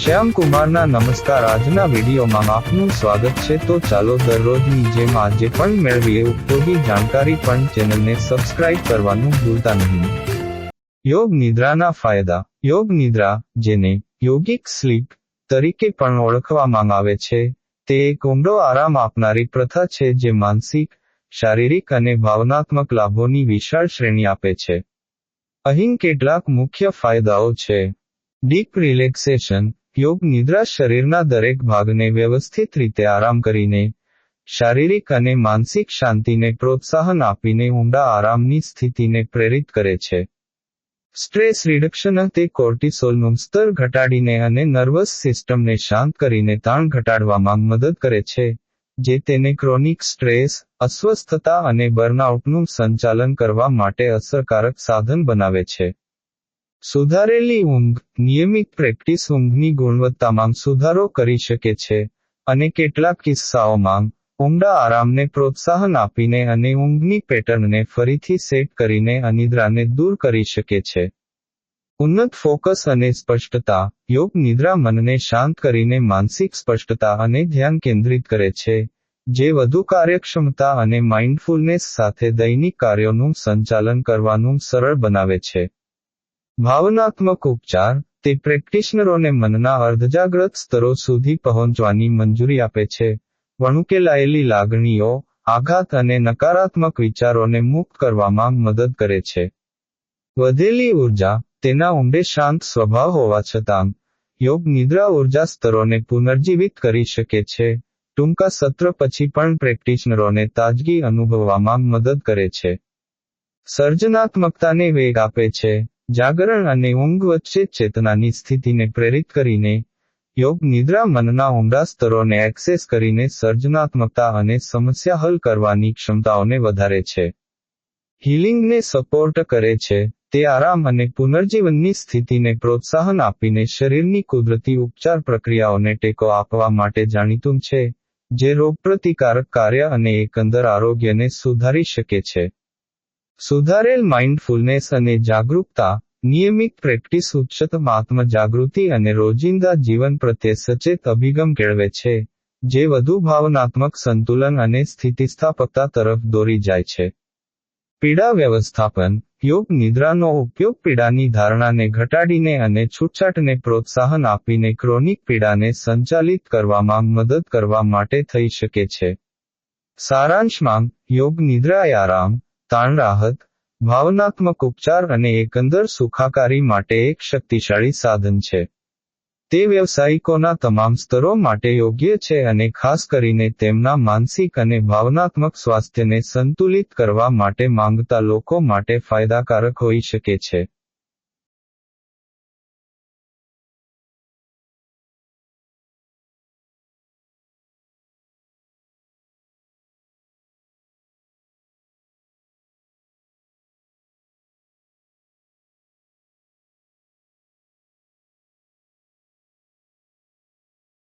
શ્યામ કુમારના નમસ્કાર. આજના વિડીયોમાં આપનું સ્વાગત છે. તો ચાલો દરરોજની જેમ આજે પણ મેળવીએ. ઉપયોગી જાણકારી પણ ચેનલને સબસ્ક્રાઇબ કરવાનું ભૂલતા નહીં. યોગ નિદ્રાના ફાયદા. યોગ નિદ્રા, જેને યોગિક સ્લીપ તરીકે પણ ઓળખવામાં આવે છે, તે એક ઊંડો આરામ આપનારી પ્રથા છે જે માનસિક, શારીરિક અને ભાવનાત્મક લાભોની વિશાળ શ્રેણી આપે છે. અહીં કેટલાક મુખ્ય ફાયદાઓ છે. Deep relaxation. યોગ નિદ્રા શરીરના દરેક ભાગને વ્યવસ્થિત રીતે આરામ કરીને, શારીરિક અને માનસિક શાંતિને પ્રોત્સાહન આપીને ઊંડા આરામની સ્થિતિને પ્રેરિત કરે છે. સ્ટ્રેસ રિડક્શન તે કોર્ટિસોલનું સ્તર ઘટાડીને અને નર્વસ સિસ્ટમને શાંત કરીને તાણ ઘટાડવામાં મદદ કરે છે, જે તેને ક્રોનિક સ્ટ્રેસ, અસ્વસ્થતા અને બર્નઆઉટનું સંચાલન કરવા માટે અસરકારક સાધન બનાવે છે. સુધારેલી ઊંઘ, નિયમિત પ્રેક્ટિસ ઊંઘની ગુણવત્તામાં સુધારો કરી શકે છે અને કેટલાક કિસ્સાઓમાં, ઊંડા આરામને પ્રોત્સાહન આપીને અને ઊંઘની પેટર્નને ફરીથી સેટ કરીને અનિદ્રાને દૂર કરી શકે છે. ઉન્નત ફોકસ અને સ્પષ્ટતા, યોગ નિદ્રા મનને શાંત કરીને માનસિક સ્પષ્ટતા અને ધ્યાન કેન્દ્રિત કરે છે, જે વધુ કાર્યક્ષમતા અને માઇન્ડફુલનેસ સાથે દૈનિક કાર્યોનું સંચાલન કરવાનું સરળ બનાવે છે. ભાવનાત્મક ઉપચાર તે પ્રેક્ટિશનરોને મનના અર્ધજાગ્રત સ્તરો સુધી પહોંચવાની મંજૂરી આપે છે. વણુકેલાયેલી લાગણીઓ, આઘાત અને નકારાત્મક વિચારોને મુક્ત કરવામાં મદદ કરે છે. વધેલી ઊર્જા તેના ઊંડે શાંત સ્વભાવ હોવા છતાં, યોગ નિદ્રા ઊર્જા સ્તરોને પુનર્જીવિત કરી શકે છે. ટૂંકા સત્ર પછી પણ પ્રેક્ટિશનરોને તાજગી અનુભવવામાં મદદ કરે છે. સર્જનાત્મકતાને વેગ આપે છે. જાગરણ અને ઊંઘ વચ્ચે ચેતનાની સ્થિતિને પ્રેરિત કરીને, યોગ નિદ્રા મનના ઊંડા સ્તરોને એક્સેસ કરીને સર્જનાત્મકતા અને સમસ્યા હલ કરવાની ક્ષમતાઓને વધારે છે. હિલિંગને સપોર્ટ કરે છે, તે આરામ અને પુનર્જીવનની સ્થિતિને પ્રોત્સાહન આપીને શરીરની કુદરતી ઉપચાર પ્રક્રિયાઓને ટેકો આપવા માટે જાણીતું છે, જે રોગપ્રતિકારક કાર્ય અને એકંદર આરોગ્યને સુધારી શકે છે. સુધારેલ માઇન્ડફુલનેસ અને જાગરૂકતા નિયમિત પ્રેક્ટિસ ઉચ્ચતમ આત્મજાગૃતિ અને રોજિંદા જીવન પ્રત્યે સચેત અભિગમ કેળવે છે, જે વધુ ભાવનાત્મક સંતુલન અને સ્થિતિસ્થાપકતા તરફ દોરી જાય છે. પીડા વ્યવસ્થાપન, યોગ નિદ્રાનો ઉપયોગ પીડાની ધારણાને ઘટાડીને અને છૂટછાટને પ્રોત્સાહન આપીને ક્રોનિક પીડાને સંચાલિત કરવામાં મદદ કરવા માટે થઈ શકે છે. સારાંશમાં, યોગ નિદ્રા આરામ તાણ રાહત ભાવનાત્મક ઉપચાર અને એકંદર સુખાકારી માટે એક શક્તિશાળી સાધન છે. તે વ્યવસાયિકોના તમામ સ્તરો માટે યોગ્ય છે અને ખાસ કરીને તેમના માનસિક અને ભાવનાત્મક સ્વાસ્થ્યને સંતુલિત કરવા માટે માંગતા લોકો માટે ફાયદાકારક હોઈ શકે છે.